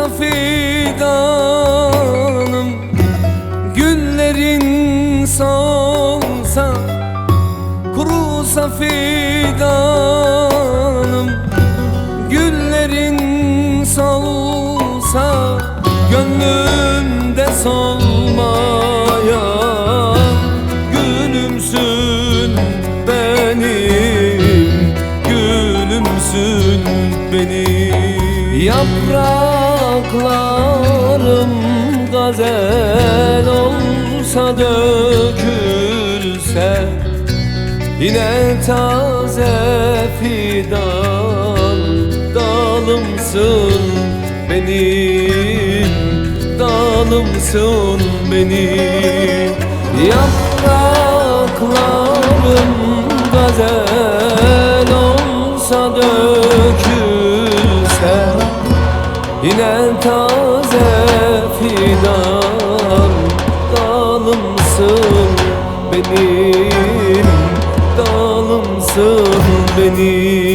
fidanım Güllerin solsa Kurusa fidanım Güllerin solsa Gönlümde solmayan Gülümsün benim Gülümsün benim Yapraklarım gazel olsa dökülse Yine taze fidan dalımsın benim Dalımsın benim. Yapraklarım gazel olsa dalımsın benim dalımsın benim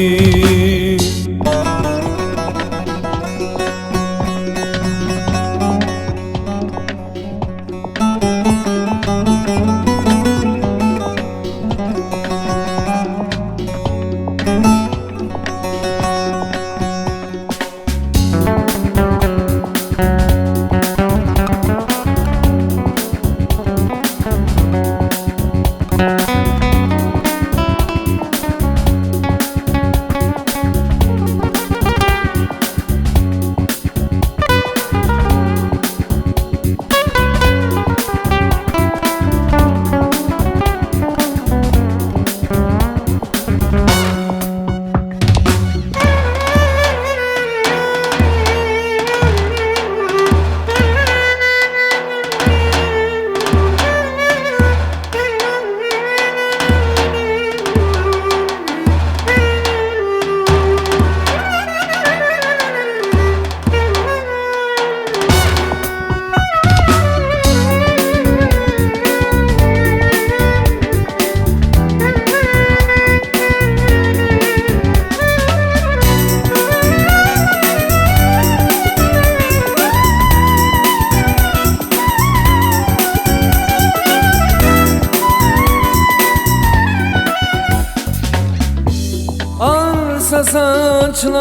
Arsa saçların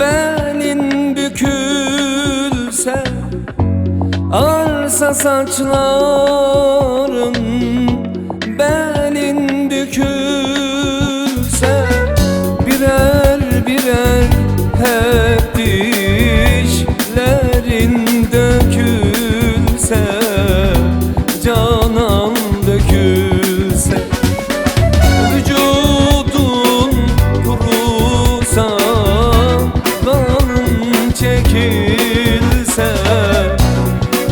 belin bükülse Arsa saçların çekilse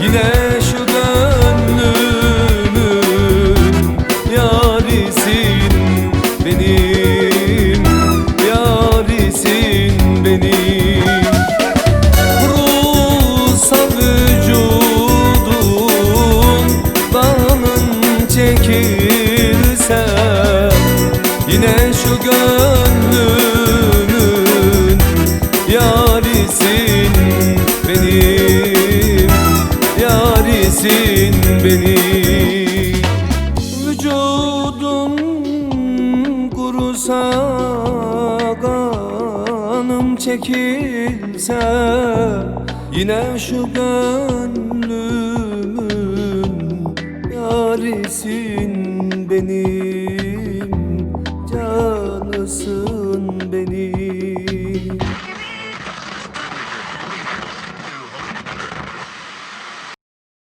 Yine şu gönlümün Yarisin benim Yarisin benim. Kurusa vücudun Kanın çekilse Yine şu gönlümün olsa kanım çekilse Yine şu gönlümün yarisin benim canısın.